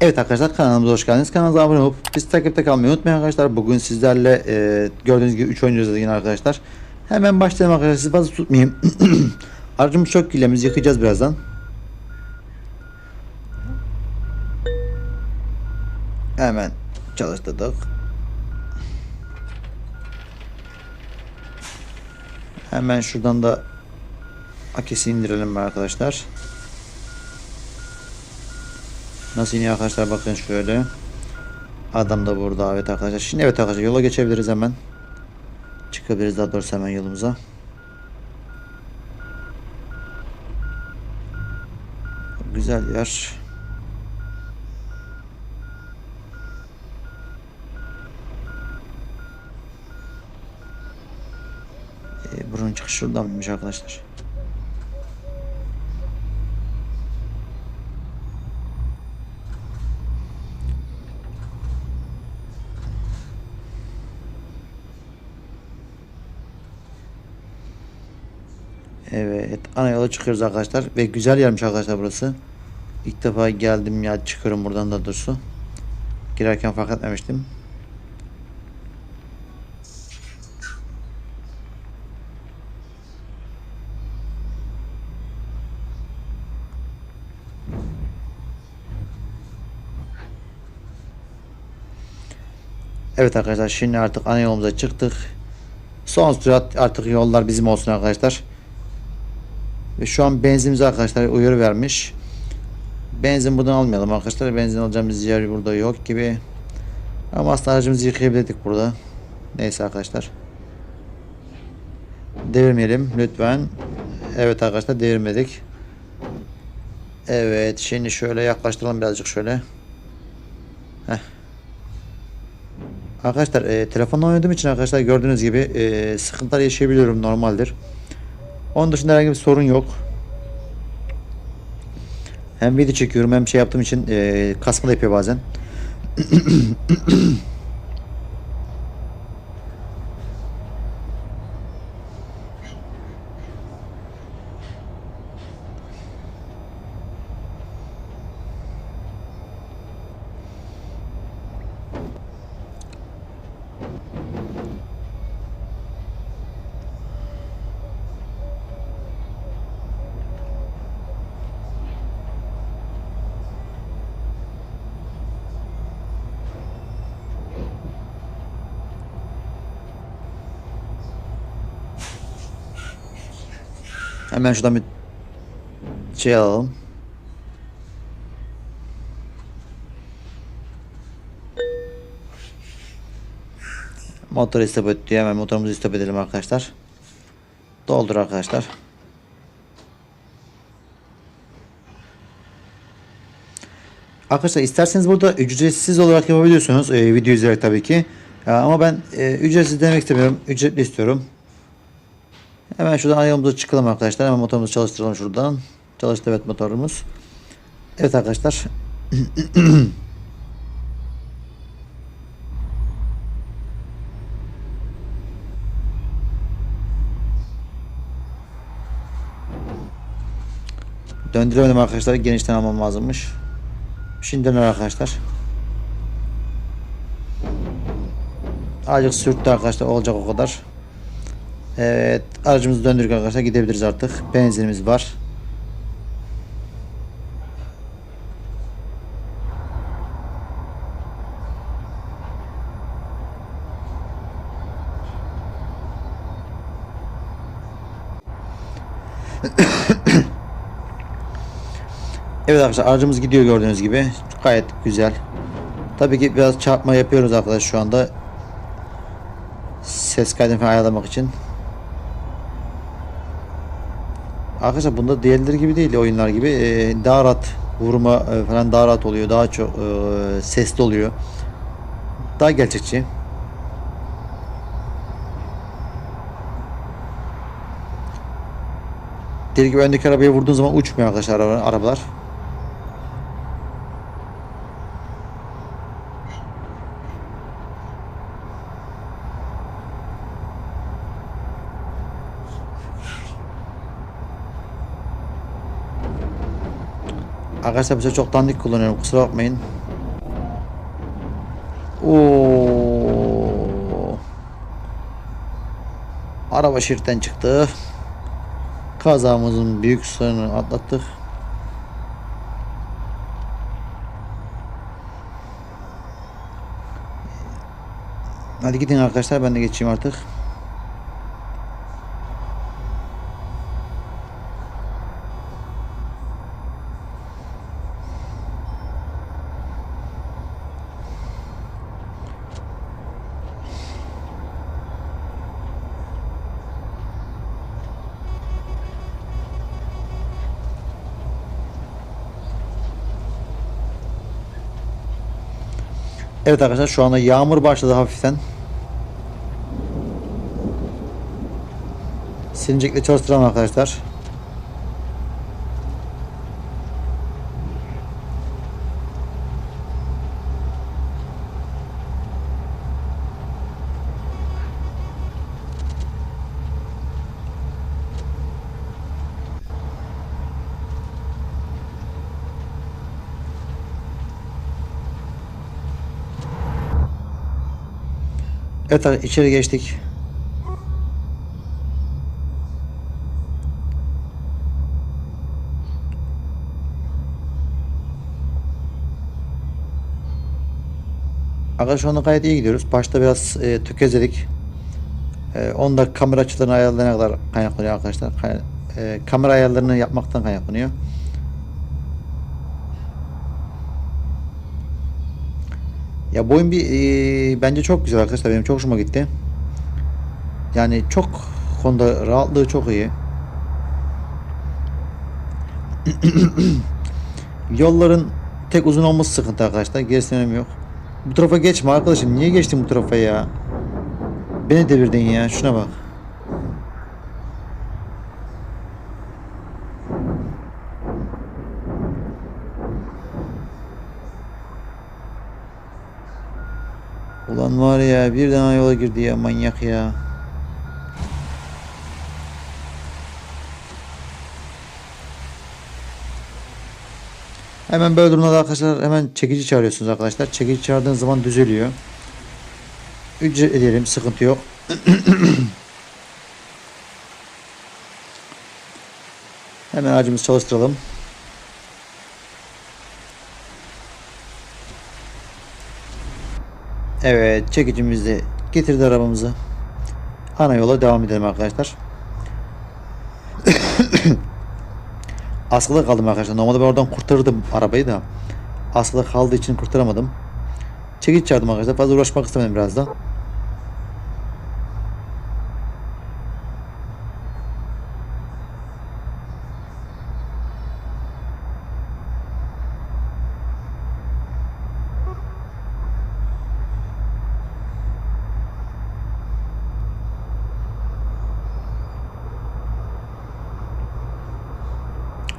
Evet arkadaşlar kanalımıza hoş geldiniz. Kanalımıza abone olup biz takipte kalmayı unutmayın arkadaşlar. Bugün sizlerle e, gördüğünüz gibi 3 oynuyoruz yine arkadaşlar. Hemen başlayalım arkadaşlar. Sizi fazla tutmayayım. Aracımız çok kirlemiz yıkayacağız birazdan. Hemen çalıştırdık. Hemen şuradan da akesi indirelim arkadaşlar. Nasıl iniyor arkadaşlar bakın şöyle. Adam da burada evet arkadaşlar. Şimdi evet arkadaşlar yola geçebiliriz hemen. Çıkabiliriz daha doğrusu hemen yolumuza. Güzel yer. Ee, buranın çıkışı şuradan mıymış arkadaşlar? Evet, ana yola çıkıyoruz arkadaşlar ve güzel yermiş arkadaşlar burası. İlk defa geldim ya çıkıyorum buradan da doğrusu. Girerken fark etmemiştim. Evet arkadaşlar şimdi artık ana yolumuza çıktık. Son sürat artık yollar bizim olsun arkadaşlar. Ve şu an benzinimiz arkadaşlar uyarı vermiş. Benzin buradan almayalım arkadaşlar. Benzin alacağımız yer burada yok gibi. Ama aslında aracımızı yıkayabilirdik burada. Neyse arkadaşlar. Devirmeyelim lütfen. Evet arkadaşlar devirmedik. Evet şimdi şöyle yaklaştıralım birazcık şöyle. Heh. Arkadaşlar e, telefonla oynadığım için arkadaşlar gördüğünüz gibi e, sıkıntılar yaşayabiliyorum normaldir. Onun dışında herhangi bir sorun yok. Hem video çekiyorum hem şey yaptığım için e, kasma da yapıyor bazen. Hemen şuradan bir şey alalım. Motor istop et diyor. Hemen motorumuzu istop edelim arkadaşlar. Doldur arkadaşlar. Arkadaşlar isterseniz burada ücretsiz olarak yapabiliyorsunuz. E, video izleyerek tabii ki. Ya, ama ben e, ücretsiz demek istemiyorum. Ücretli istiyorum. Hemen şuradan ayağımıza çıkalım arkadaşlar. Hemen motorumuzu çalıştıralım şuradan. Çalıştı evet motorumuz. Evet arkadaşlar. Döndüremedim arkadaşlar. Genişten almam lazımmış. Şimdi döner arkadaşlar. Azıcık sürttü arkadaşlar. Olacak o kadar. Evet aracımızı döndürdük arkadaşlar gidebiliriz artık. Benzinimiz var. Evet arkadaşlar aracımız gidiyor gördüğünüz gibi. Gayet güzel. Tabii ki biraz çarpma yapıyoruz arkadaşlar şu anda. Ses kaydını falan ayarlamak için. Arkadaşlar bunda diğerleri gibi değil oyunlar gibi. Ee, daha rahat vurma e, falan daha rahat oluyor daha çok e, sesli oluyor. Daha gerçekçi. Dediğim gibi öndeki arabaya vurduğun zaman uçmuyor arkadaşlar araba- arabalar Arkadaşlar sefer çok dandik kullanıyorum kusura bakmayın Oo. Araba şeritten çıktı. Kazamızın büyük sınırını atlattık. Hadi gidin arkadaşlar ben de geçeyim artık. Evet arkadaşlar şu anda yağmur başladı hafiften. Silincikle çalıştıralım arkadaşlar. Evet içeri geçtik. Arkadaşlar şu gayet iyi gidiyoruz. Başta biraz e, tökezledik. E, 10 dakika kamera açılarını ayarlayana kadar kaynaklanıyor arkadaşlar. Kay- e, kamera ayarlarını yapmaktan kaynaklanıyor. Ya bu oyun bir e, bence çok güzel arkadaşlar. Benim çok hoşuma gitti. Yani çok konuda rahatlığı çok iyi. Yolların tek uzun olması sıkıntı arkadaşlar. Gerisinin önemi yok. Bu tarafa geçme arkadaşım. Niye geçtin bu tarafa ya? Beni devirdin ya. Şuna bak. Ulan var ya bir daha yola girdi ya manyak ya. Hemen böyle durumlarda arkadaşlar hemen çekici çağırıyorsunuz arkadaşlar. Çekici çağırdığınız zaman düzeliyor. Ücret edelim sıkıntı yok. hemen aracımızı çalıştıralım. Evet çekicimiz de getirdi arabamızı. Ana yola devam edelim arkadaşlar. Askıda kaldım arkadaşlar. Normalde ben oradan kurtarırdım arabayı da. Askıda kaldığı için kurtaramadım. Çekiç çağırdım arkadaşlar. Fazla uğraşmak istemedim biraz da.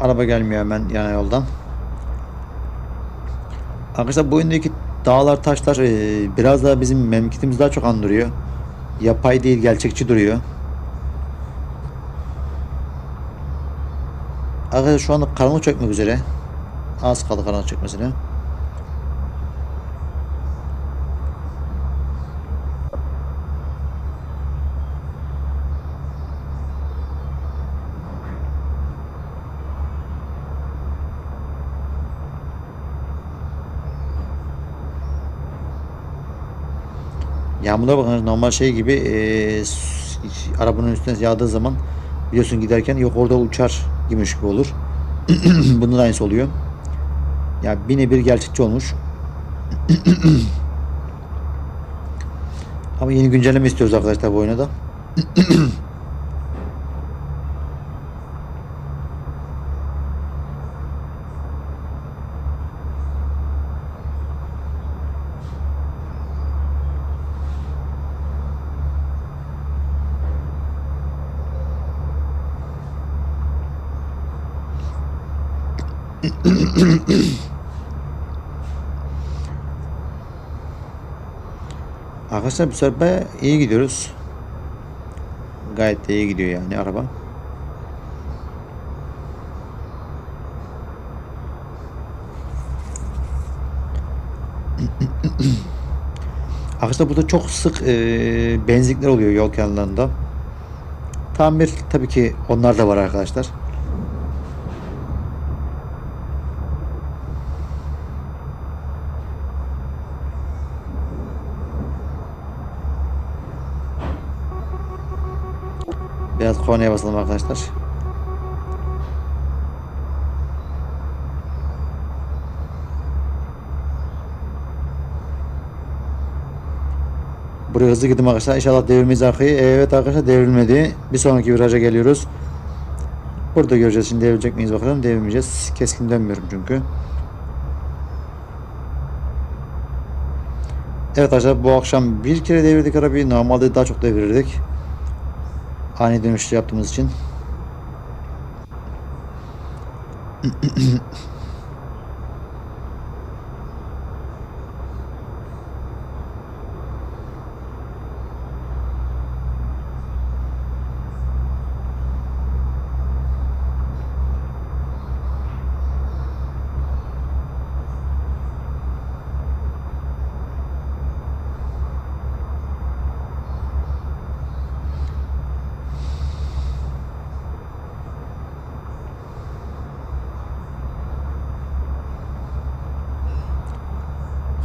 Araba gelmiyor hemen yana yoldan. Arkadaşlar bu oyundaki dağlar taşlar e, biraz daha bizim memleketimizi daha çok andırıyor. Yapay değil gerçekçi duruyor. Arkadaşlar şu anda karanlık çökmek üzere. Az kaldı karanlık çökmesine. Yağmurda bakın normal şey gibi e, arabanın üstüne yağdığı zaman biliyorsun giderken yok orada uçar gibiymiş gibi olur. Bunun aynısı oluyor. Ya bir nevi gerçekçi olmuş. Ama yeni güncelleme istiyoruz arkadaşlar bu oyuna da. Arkadaşlar bu sefer bayağı iyi gidiyoruz. Gayet de iyi gidiyor yani araba. Arkadaşlar burada çok sık e, benzinlikler oluyor yol kenarlarında. Tamir tabii ki onlar da var arkadaşlar. Biraz kornaya basalım arkadaşlar. Buraya hızlı gittim arkadaşlar. İnşallah devirmeyiz arkayı. Evet arkadaşlar devrilmedi. Bir sonraki viraja geliyoruz. Burada göreceğiz şimdi devrilecek miyiz bakalım. Devirmeyeceğiz. Keskin dönmüyorum çünkü. Evet arkadaşlar bu akşam bir kere devirdik arabayı. Normalde daha çok devirirdik. Ani dönüşlü yaptığımız için.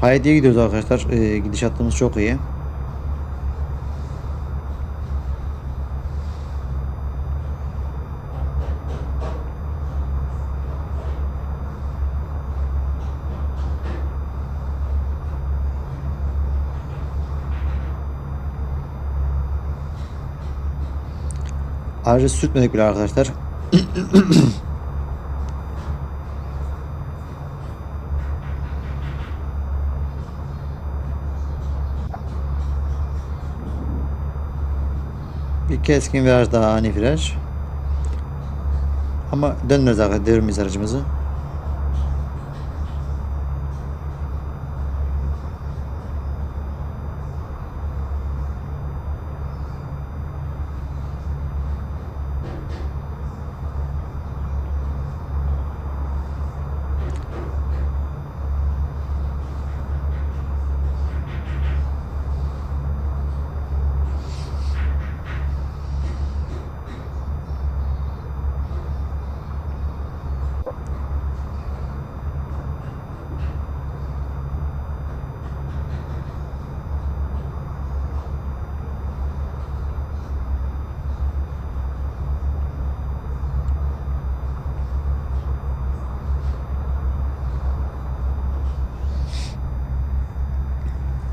Gayet iyi gidiyoruz arkadaşlar. Ee, gidişatımız çok iyi. Ayrıca sürtmedik bile arkadaşlar. keskin viraj daha ani viraj. Ama dönmüyoruz arkadaşlar. Devirmeyiz aracımızı.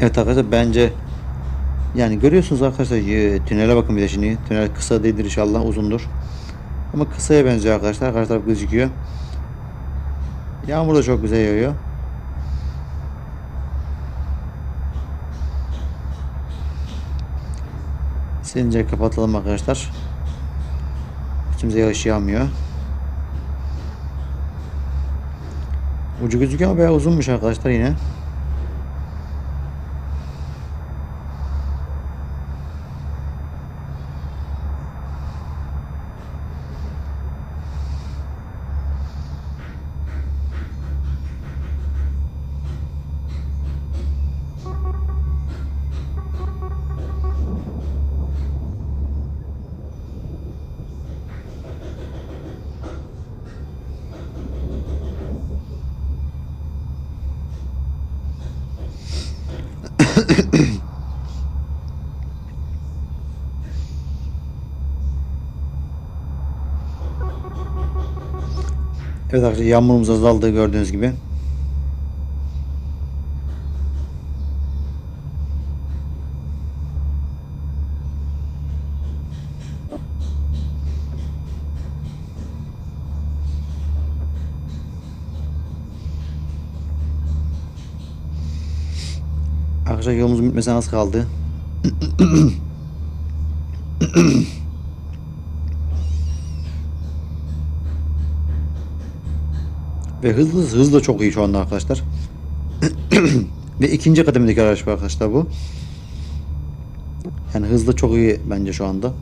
Evet arkadaşlar bence yani görüyorsunuz arkadaşlar tünele bakın bir de şimdi. Tünel kısa değildir inşallah uzundur. Ama kısaya benziyor arkadaşlar. Karşı taraf gözüküyor. Yağmur da çok güzel yağıyor. Silince kapatalım arkadaşlar. Üstümüze yağış yağmıyor. Ucu gözüküyor ama bayağı uzunmuş arkadaşlar yine. Evet arkadaşlar yağmurumuz azaldı gördüğünüz gibi. Arkadaşlar yolumuzun bitmesine az kaldı. Ve hızlı hız da çok iyi şu anda arkadaşlar. Ve ikinci kademedeki araç arkadaşlar bu. Yani hızlı çok iyi bence şu anda.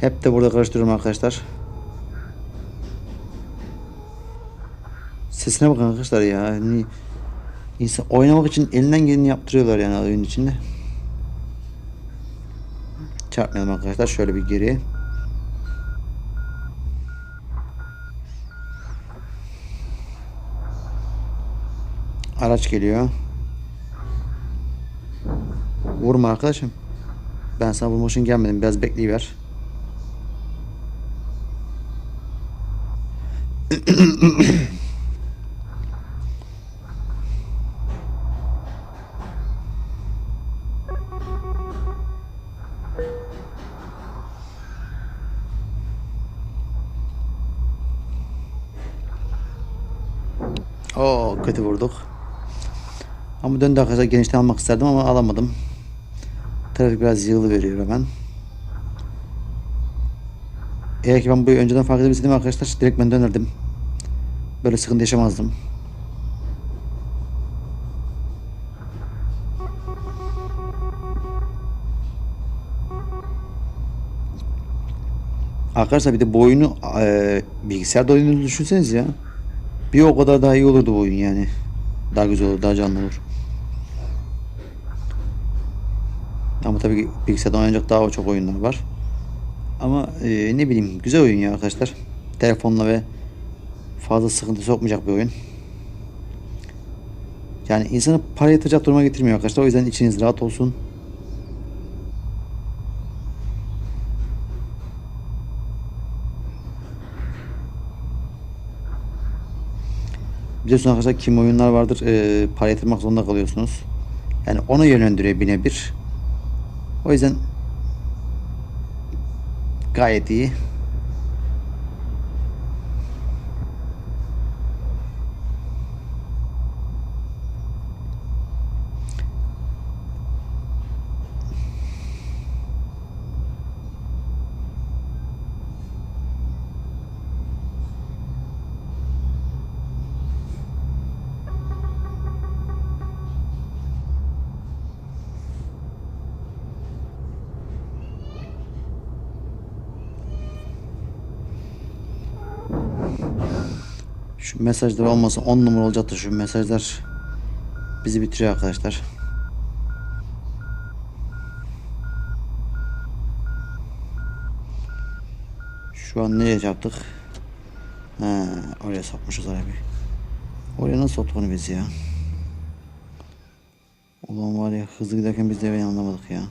Hep de burada karıştırıyorum arkadaşlar. Sesine bakın arkadaşlar ya. Hani insan oynamak için elinden geleni yaptırıyorlar yani oyun içinde. Çarpmayalım arkadaşlar. Şöyle bir geri. Araç geliyor. Vurma arkadaşım. Ben sana vurmak için gelmedim. Biraz bekleyiver. Oo kötü vurduk. Ama döndü arkadaşlar genişten almak isterdim ama alamadım. Trafik biraz yığılı veriyor hemen. Eğer ki ben bu önceden fark edebilseydim arkadaşlar direkt ben dönerdim. Böyle sıkıntı yaşamazdım. Arkadaşlar bir de bu oyunu e, bilgisayarda oyunu düşünseniz ya. Bir o kadar daha iyi olurdu bu oyun yani. Daha güzel olur, daha canlı olur. Ama tabii ki bilgisayarda oynayacak daha çok oyunlar var. Ama e, ne bileyim güzel oyun ya arkadaşlar. Telefonla ve fazla sıkıntı sokmayacak bir oyun. Yani insanı para yatıracak duruma getirmiyor arkadaşlar. O yüzden içiniz rahat olsun. Biliyorsunuz arkadaşlar kim oyunlar vardır e, para yatırmak zorunda kalıyorsunuz. Yani ona yönlendiriyor bine bir. O yüzden gayet iyi. Şu mesajlar olmasa 10 numara olacaktı şu mesajlar. Bizi bitiriyor arkadaşlar. Şu an nereye yaptık? Ha, oraya sokmuşuz arabayı. Oraya nasıl soktuk onu biz ya? Ulan var ya hızlı giderken biz de eve anlamadık ya.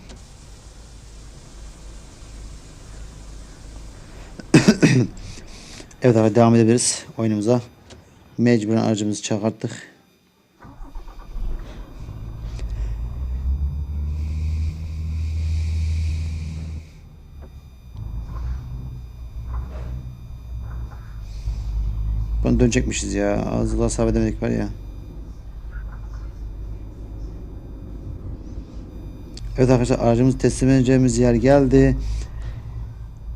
Evet abi devam edebiliriz oyunumuza. Mecburen aracımızı çıkarttık. Ben dönecekmişiz ya. Daha sabredemedik var ya. Evet arkadaşlar aracımızı teslim edeceğimiz yer geldi.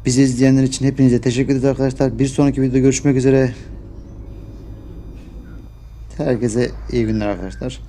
Bizi izleyenler için hepinize teşekkür ederiz arkadaşlar. Bir sonraki videoda görüşmek üzere. Herkese iyi günler arkadaşlar.